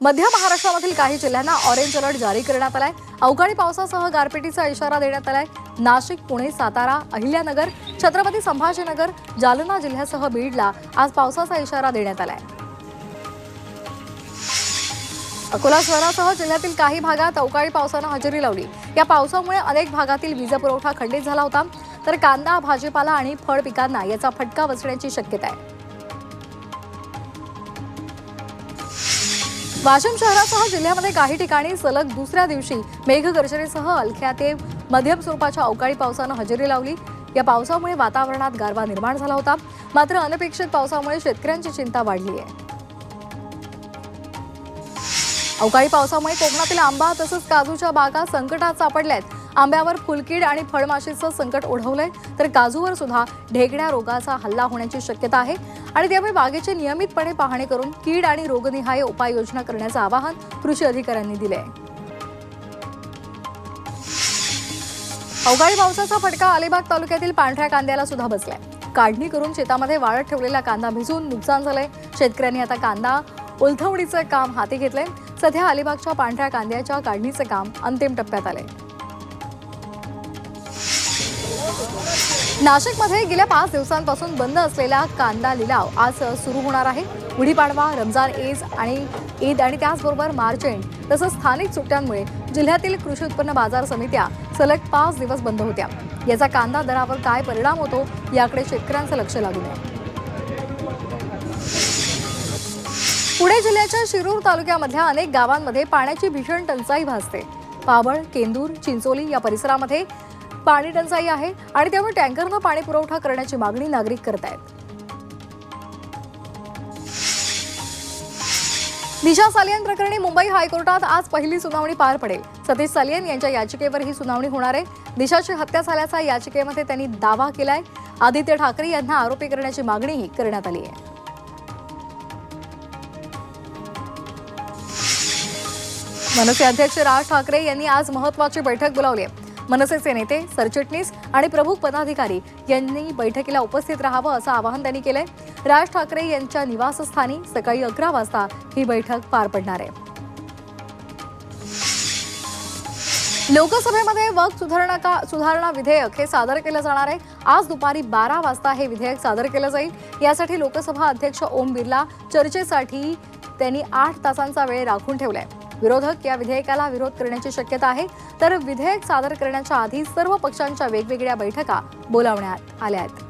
मध्य महाराष्ट्रामधील काही जिल्ह्यांना ऑरेंज अलर्ट जारी करण्यात आलाय. अवकाळी पावसासह गारपिटीचा इशारा देण्यात आलाय. नाशिक पुणे सातारा अहिल्यानगर छत्रपती संभाजीनगर जालना जिल्ह्यासह बीडला आज पावसाचा इशारा देण्यात आलाय. अकोला शहरासह जिल्ह्यातील काही भागात अवकाळी पावसानं हजेरी लावली. या पावसामुळे अनेक भागातील वीज पुरवठा खंडित झाला होता. तर कांदा भाजीपाला आणि फळ पिकांना याचा फटका बसण्याची शक्यता आहे. वाशिम शहरासह जिल्ह्यामध्ये काही ठिकाणी सलग दुसऱ्या दिवशी मेघगर्जनेसह हलक्या ते मध्यम स्वरूपाच्या अवकाळी पावसानं हजेरी लावली. या पावसामुळे वातावरणात गारवा निर्माण झाला होता. मात्र अनपेक्षित पावसामुळे शेतकऱ्यांची चिंता वाढली आहे. अवकाळी पावसामुळे कोकणातील आंबा तसंच काजूच्या बागा संकटात सापडल्यात. आंब्यावर फुलकीड आणि फळमाशीचं संकट ओढवलंय. तर काजूवर सुद्धा ढेगण्या रोगाचा हल्ला होण्याची शक्यता आहे. आणि त्यामुळे बागेची नियमितपणे पाहणी करून कीड आणि रोगनिहाय उपाययोजना करण्याचं आवाहन कृषी अधिकाऱ्यांनी दिलं आहे अवकाळी पावसाचा फटका अलिबाग तालुक्यातील पांढऱ्या कांद्याला सुद्धा बसलाय. काढणी करून शेतामध्ये वाळत ठेवलेला कांदा भिजून नुकसान झालंय. शेतकऱ्यांनी आता कांदा उलथवणीचं काम हाती घेतलंय. सध्या अलिबागच्या पांढऱ्या कांद्याच्या काढणीचं काम अंतिम टप्प्यात आलंय. नाशिकमध्ये गेल्या पाच दिवसांपासून बंद असलेला कांदा लिलाव आज सुरू होणार आहे. गुढीपाडवा रमजान ईद आणि ईद आणि त्याचबरोबर मार्च एंड तसंच स्थानिक सुट्ट्यांमुळे जिल्ह्यातील कृषी उत्पन्न बाजार समित्या सलग पाच दिवस बंद होत्या. याचा कांदा दरावर काय परिणाम होतो याकडे शेतकऱ्यांचं लक्ष लागून आहे. पुणे जिल्ह्याच्या शिरूर तालुक्यामधल्या अनेक गावांमध्ये पाण्याची भीषण टंचाई भासते. पाबळ केंदूर चिंचोली या परिसरामध्ये पाणी टंचाई आहे आणि त्यामुळे टँकरनं पाणी पुरवठा करण्याची मागणी नागरिक करत आहेत. दिशा सालियन प्रकरणी मुंबई हायकोर्टात आज पहिली सुनावणी पार पडेल. सतीश सालियन यांच्या याचिकेवर ही सुनावणी होणार आहे. दिशाची हत्या झाल्याचा याचिकेमध्ये त्यांनी दावा केलाय. आदित्य ठाकरे यांना आरोपी करण्याची मागणीही करण्यात आली आहे. मनसे अध्यक्ष राज ठाकरे यांनी आज महत्वाची बैठक बोलावली आहे. मनसेचे नेते सरचिटणीस आणि प्रमुख पदाधिकारी यांनी बैठकीला उपस्थित राहावं असं आवाहन त्यांनी केलंय. राज ठाकरे यांच्या निवासस्थानी सकाळी अकरा वाजता ही बैठक पार पडणार आहे. लोकसभेमध्ये वक सुधारणा का सुधारणा विधेयक हे सादर केलं जाणार आहे. आज दुपारी बारा वाजता हे विधेयक सादर केलं जाईल. यासाठी लोकसभा अध्यक्ष ओम बिर्ला चर्चेसाठी त्यांनी आठ तासांचा वेळ राखून ठेवलाय. विरोधक या विधेयकाला विरोध करण्याची शक्यता आहे. तर विधेयक सादर करण्याच्या आधी सर्व पक्षांच्या वेगवेगळ्या बैठका बोलावण्यात आल्या आहेत.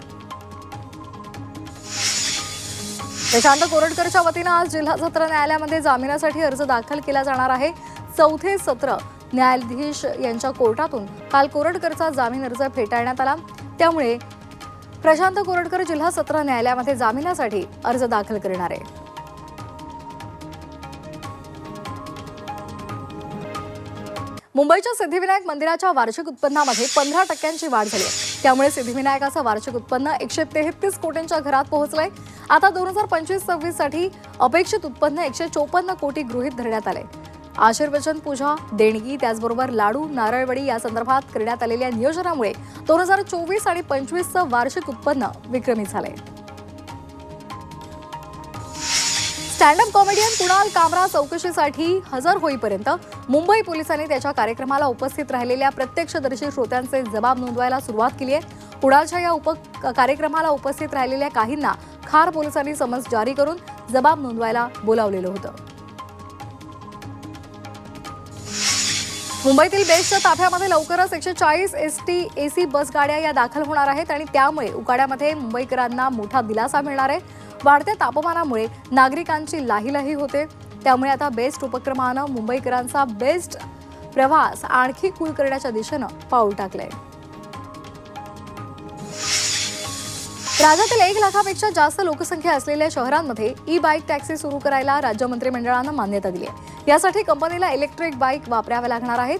प्रशांत कोरटकरच्या वतीनं आज जिल्हा सत्र न्यायालयामध्ये जामिनासाठी अर्ज दाखल केला जाणार आहे. चौथे सत्र न्यायाधीश यांच्या कोर्टातून काल कोरटकरचा जामीन अर्ज फेटाळण्यात आला. त्यामुळे प्रशांत कोरटकर जिल्हा सत्र न्यायालयामध्ये जामिनासाठी अर्ज दाखल करणार आहे. मुंबईच्या सिद्धिविनायक मंदिराच्या वार्षिक उत्पन्नामध्ये पंधरा टक्क्यांची वाढ झाली आहे. त्यामुळे सिद्धिविनायकाचं वार्षिक उत्पन्न एकशे तेहतीस कोटींच्या घरात पोहोचलंय. आता दोन हजार पंचवीस सव्वीससाठी अपेक्षित उत्पन्न एकशे चोपन्न कोटी गृहीत धरण्यात आले आशीर्वचन पूजा देणगी त्याचबरोबर लाडू नारळवडी या संदर्भात करण्यात आलेल्या नियोजनामुळे दोन हजार चोवीस आणि पंचवीसचं वार्षिक उत्पन्न विक्रमी झालंय. स्टँडअप कॉमेडियन कुणाल कामरा चौकशीसाठी हजर होईपर्यंत मुंबई पोलिसांनी त्याच्या कार्यक्रमाला उपस्थित राहिलेल्या प्रत्यक्षदर्शी श्रोत्यांचे जबाब नोंदवायला सुरुवात केली आहे. कुणालच्या या उप कार्यक्रमाला उपस्थित राहिलेल्या काहींना खार पोलिसांनी समन्स जारी करून जबाब नोंदवायला बोलावलेलं होतं. मुंबईतील बेस्टच्या ताफ्यामध्ये लवकरच एकशे चाळीस एस टी एसी बस गाड्या या दाखल होणार आहेत आणि त्यामुळे उकाड्यामध्ये मुंबईकरांना मोठा दिलासा मिळणार आहे. वाढत्या तापमानामुळे नागरिकांची लाहीलाही होते. त्यामुळे आता बेस्ट उपक्रमानं मुंबईकरांचा बेस्ट प्रवास आणखी कूल करण्याच्या दिशेनं पाऊल टाकलंय. राज्यातील एक लाखापेक्षा जास्त लोकसंख्या असलेल्या शहरांमध्ये ई बाईक टॅक्सी सुरू करायला राज्य मंत्रिमंडळानं मान्यता दिली आहे. यासाठी कंपनीला इलेक्ट्रिक बाईक वापराव्या लागणार आहेत.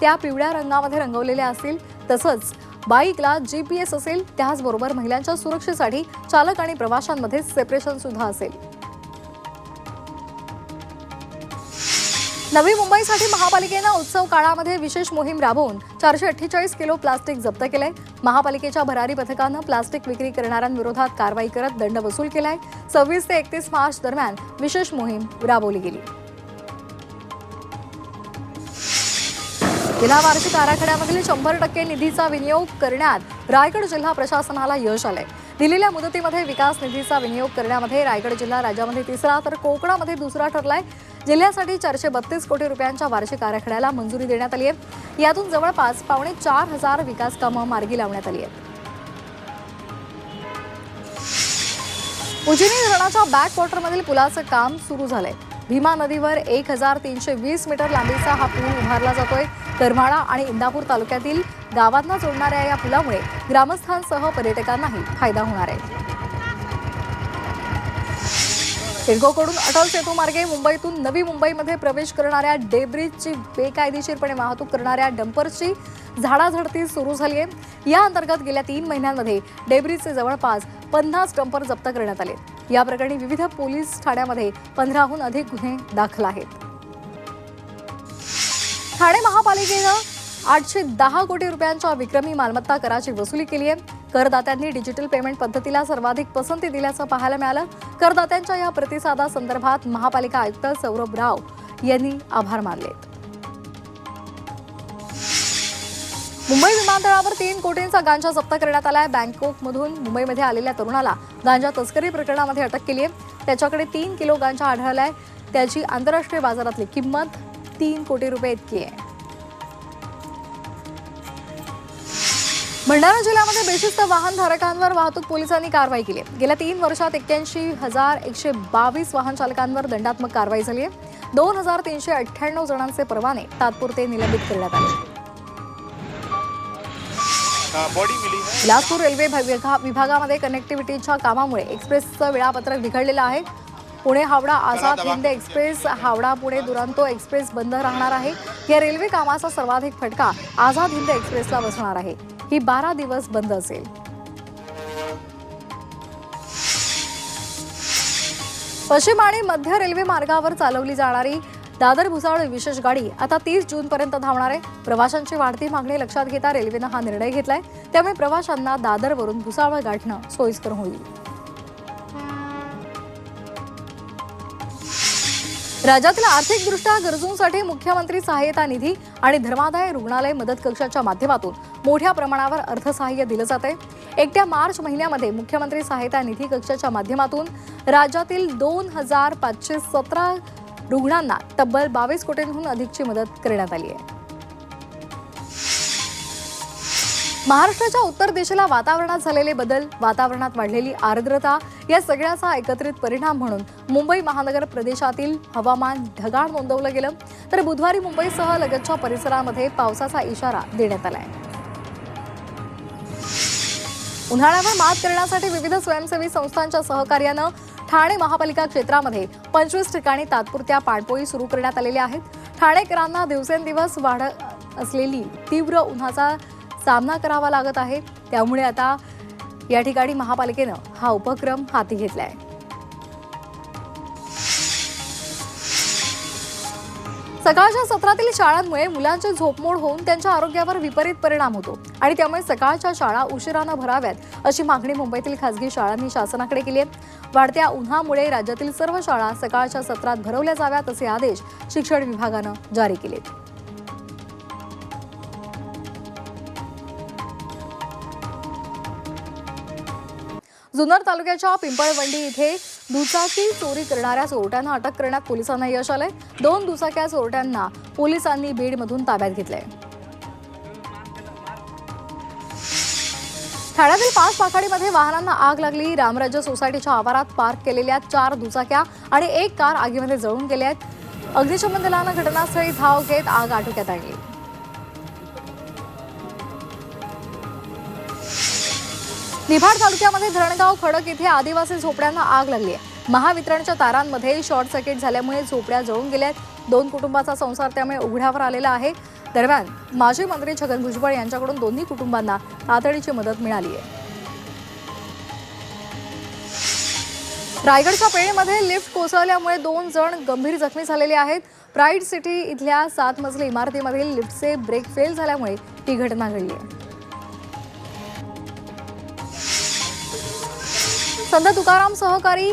त्या पिवळ्या रंगामध्ये रंगवलेल्या असतील. तसंच बाईकला जी पी एस असेल त्याचबरोबर महिलांच्या सुरक्षेसाठी चालक आणि प्रवाशांमध्ये सेपरेशन सुद्धा असेल. नवी मुंबईसाठी महापालिकेनं उत्सव काळामध्ये विशेष मोहीम राबवून चारशे अठ्ठेचाळीस किलो प्लास्टिक जप्त केलंय. महापालिकेच्या भरारी पथकानं प्लास्टिक विक्री करणाऱ्यांविरोधात कारवाई करत दंड वसूल केलाय. सव्वीस ते एकतीस मार्च दरम्यान विशेष मोहीम राबवली गेली. गेल्या वार्षिक आराखड्यामधील शंभर टक्के निधीचा विनियोग करण्यात रायगड जिल्हा प्रशासनाला यश आलंय. दिलेल्या मुदतीमध्ये विकास निधीचा विनियोग करण्यामध्ये रायगड जिल्हा राज्यामध्ये तिसरा तर कोकणामध्ये दुसरा ठरलाय. जिल्ह्यासाठी चारशे बत्तीस कोटी रुपयांच्या वार्षिक आराखड्याला मंजुरी देण्यात आली आहे. यातून जवळपास पावणे चार हजार विकास कामं मार्गी लावण्यात आली आहेत. उजनी धरणाच्या बॅक वॉटरमधील पुलाचं काम सुरू झालंय. भीमा नदीवर एक हजार तीनशे वीस मीटर लांबीचा हा पूल उभारला जातोय. करमाळा आणि इंदापूर तालुक्यातील गावांना जोडणाऱ्या या पुलामुळे ग्रामस्थांसह पर्यटकांनाही फायदा होणार आहे. सिडकोकडून अटल सेतू मार्गे मुंबईतून नवी मुंबईमध्ये प्रवेश करणाऱ्या डेब्रिजची बेकायदेशीरपणे वाहतूक करणाऱ्या डंपर्सची झाडाझडती सुरू झाली आहे. या अंतर्गत गेल्या तीन महिन्यांमध्ये डेब्रिजचे जवळपास पन्नास डंपर जप्त करण्यात आले. या प्रकरणी विविध पोलीस ठाण्यामध्ये पंधराहून अधिक गुन्हे दाखल आहेत. ठाणे महापालिकेनं आठशे दहा कोटी रुपयांच्या विक्रमी मालमत्ता कराची वसुली केली आहे. करदात्यांनी डिजिटल पेमेंट पद्धतीला सर्वाधिक पसंती दिल्याचं पाहायला मिळालं. करदात्यांच्या या प्रतिसादासंदर्भात महापालिका आयुक्त सौरभ राव यांनी आभार मानले. मुंबई विमानतळावर तीन कोटींचा गांजा जप्त करण्यात आलाय. बँकॉकमधून मुंबईमध्ये आलेल्या तरुणाला गांजा तस्करी प्रकरणामध्ये अटक केली आहे. त्याच्याकडे तीन किलो गांजा आढळलाय. त्याची आंतरराष्ट्रीय बाजारातली किंमत तीन कोटी रुपये इतकी आहे. भंडारा जिल्ह्यामध्ये बेशिस्त वाहन धारकांवर वाहतूक पोलिसांनी कारवाई केली आहे. गेल्या तीन वर्षात एक्क्याऐंशी हजार एकशे बावीस वाहन चालकांवर दंडात्मक कारवाई झाली आहे. दोन हजार तीनशे अठ्ठ्याण्णव जणांचे परवाने तात्पुरते निलंबित करण्यात आले बिलासपूर रेल्वे विभा- विभागामध्ये कनेक्टिव्हिटीच्या कामामुळे एक्सप्रेसचं वेळापत्रक बिघडलेलं आहे. पुणे हावडा आझाद हिंद एक्सप्रेस हावडा पुणे दुरांतो एक्सप्रेस बंद राहणार आहे. या रेल्वे कामाचा सर्वाधिक फटका आझाद हिंद एक्सप्रेसला बसणार आहे. ही बारा दिवस बंद असेल. पश्चिम आणि मध्य रेल्वे मार्गावर चालवली जाणारी दादर भुसावळ विशेष गाडी आता तीस जून पर्यंत धावणार आहे. प्रवाशांची वाढती मागणी लक्षात घेता रेल्वेनं हा निर्णय घेतलाय. त्यामुळे प्रवाशांना दादरवरून भुसावळ गाठणं सोयीस्कर होईल. राज्यातील आर्थिकदृष्ट्या गरजूंसाठी मुख्यमंत्री सहाय्यता निधी आणि धर्मादाय रुग्णालय मदत कक्षाच्या माध्यमातून मोठ्या प्रमाणावर अर्थसहाय्य दिलं जात आहे एकट्या मार्च महिन्यामध्ये मुख्यमंत्री सहायता निधी कक्षाच्या माध्यमातून राज्यातील दोन हजार पाचशे सतरा रुग्णांना तब्बल बावीस कोटींहून अधिकची मदत करण्यात आली आहे. महाराष्ट्राच्या उत्तर दिशेला वातावरणात झालेले बदल वातावरणात वाढलेली आर्द्रता या सगळ्याचा एकत्रित परिणाम म्हणून मुंबई महानगर प्रदेशातील हवामान ढगाळ नोंदवलं गेलं. तर बुधवारी मुंबईसह लगतच्या परिसरामध्ये पावसाचा इशारा देण्यात आलाय. उन्हाळ्यावर मात करण्यासाठी विविध स्वयंसेवी संस्थांच्या सहकार्यानं ठाणे महापालिका क्षेत्रामध्ये पंचवीस ठिकाणी तात्पुरत्या पाणपोई सुरू करण्यात आलेल्या आहेत. ठाणेकरांना दिवसेंदिवस वाढत असलेली तीव्र उन्हाचा सामना करावा लागत आहे. त्यामुळे आता या ठिकाणी महापालिकेनं हा उपक्रम हाती घेतलाय. सकाळच्या सत्रातील शाळांमुळे मुलांची झोपमोड होऊन त्यांच्या आरोग्यावर विपरीत परिणाम होतो. आणि त्यामुळे सकाळच्या शाळा उशिरानं भराव्यात अशी मागणी मुंबईतील खासगी शाळांनी शासनाकडे केली आहे. वाढत्या उन्हामुळे राज्यातील सर्व शाळा सकाळच्या सत्रात भरवल्या जाव्यात असे आदेश शिक्षण विभागानं जारी केलेत. जुन्नर तालुक्याच्या पिंपळवंडी इथे दुचाकी चोरी करणाऱ्या चोरट्यांना अटक करण्यात पोलिसांना यश आलंय. दोन दुचाक्या चोरट्यांना पोलिसांनी बीडमधून ताब्यात घेतलंय. ठाण्यातील पाच पाखाडीमध्ये वाहनांना आग लागली. रामराज्य सोसायटीच्या आवारात पार्क केलेल्या चार दुचाक्या आणि एक कार आगीमध्ये जळून गेल्या आहेत अग्निशमन दलानं घटनास्थळी धाव घेत आग आटोक्यात आणली. निफाड तालुक्यामध्ये धरणगाव खडक इथे आदिवासी झोपड्यांना आग लागली आहे. महावितरणच्या तारांमध्ये शॉर्ट सर्किट झाल्यामुळे झोपड्या जळून गेल्या आहेत. दोन कुटुंबाचा संसार त्यामुळे उघड्यावर आलेला आहे. दरम्यान माजी मंत्री छगन भुजबळ यांच्याकडून दोन्ही कुटुंबांना तातडीची मदत मिळाली आहे. रायगडच्या पेणमध्ये लिफ्ट कोसळल्यामुळे दोन जण गंभीर जखमी झालेले आहेत. प्राईड सिटी इथल्या सात मजली इमारतीमधील लिफ्टचे ब्रेक फेल झाल्यामुळे ही घटना घडली आहे. संत तुकाराम सहकारी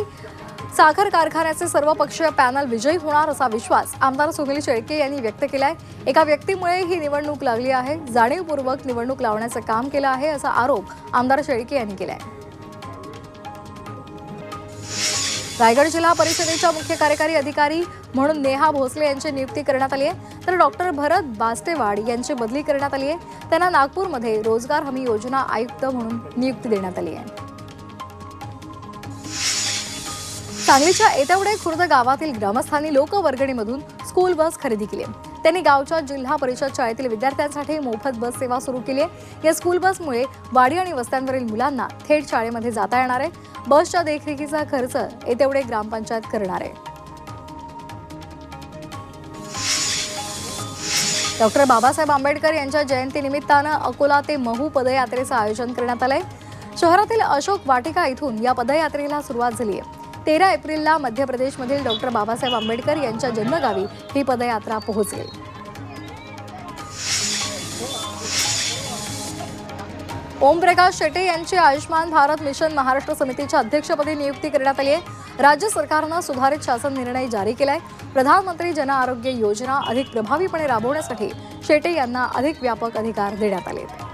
साखर कारखान्याचे सर्वपक्षीय पॅनल विजयी होणार असा विश्वास आमदार सुनील शेळके यांनी व्यक्त केलाय. एका व्यक्तीमुळे ही निवडणूक लागली आहे. जाणीवपूर्वक निवडणूक लावण्याचं काम केलं आहे असा आरोप आमदार शेळके यांनी केलाय. रायगड जिल्हा परिषदेच्या मुख्य कार्यकारी अधिकारी म्हणून नेहा भोसले यांची नियुक्ती करण्यात आली आहे. तर डॉक्टर भरत बास्टेवाड यांची बदली करण्यात आली आहे. त्यांना नागपूरमध्ये रोजगार हमी योजना आयुक्त म्हणून नियुक्ती देण्यात आली आहे. सांगलीच्या येतेवडे खुर्द गावातील ग्रामस्थांनी लोकवर्गणीमधून स्कूल बस खरेदी केली. त्यांनी गावच्या जिल्हा परिषद शाळेतील विद्यार्थ्यांसाठी मोफत बस सेवा सुरू केली आहे. या स्कूल बसमुळे वाडी आणि वस्त्यांवरील मुलांना थेट शाळेमध्ये जाता येणार आहे. बसच्या देखरेखीचा खर्च येतेवडे ग्रामपंचायत करणार आहे. डॉक्टर बाबासाहेब आंबेडकर यांच्या जयंतीनिमित्तानं अकोला ते महू पदयात्रेचं आयोजन करण्यात आलंय. शहरातील अशोक वाटिका इथून या पदयात्रेला सुरुवात झाली आहे. तेरा एप्रिलला मध्य प्रदेशमधील डॉक्टर बाबासाहेब आंबेडकर यांच्या जन्मगावी ही पदयात्रा पोहोचली. ओमप्रकाश शेटे यांची आयुष्मान भारत मिशन महाराष्ट्र समितीच्या अध्यक्षपदी नियुक्ती करण्यात आली आहे. राज्य सरकारनं सुधारित शासन निर्णय जारी केलाय. प्रधानमंत्री जन आरोग्य योजना अधिक प्रभावीपणे राबवण्यासाठी शेटे यांना अधिक व्यापक अधिकार देण्यात आले आहेत.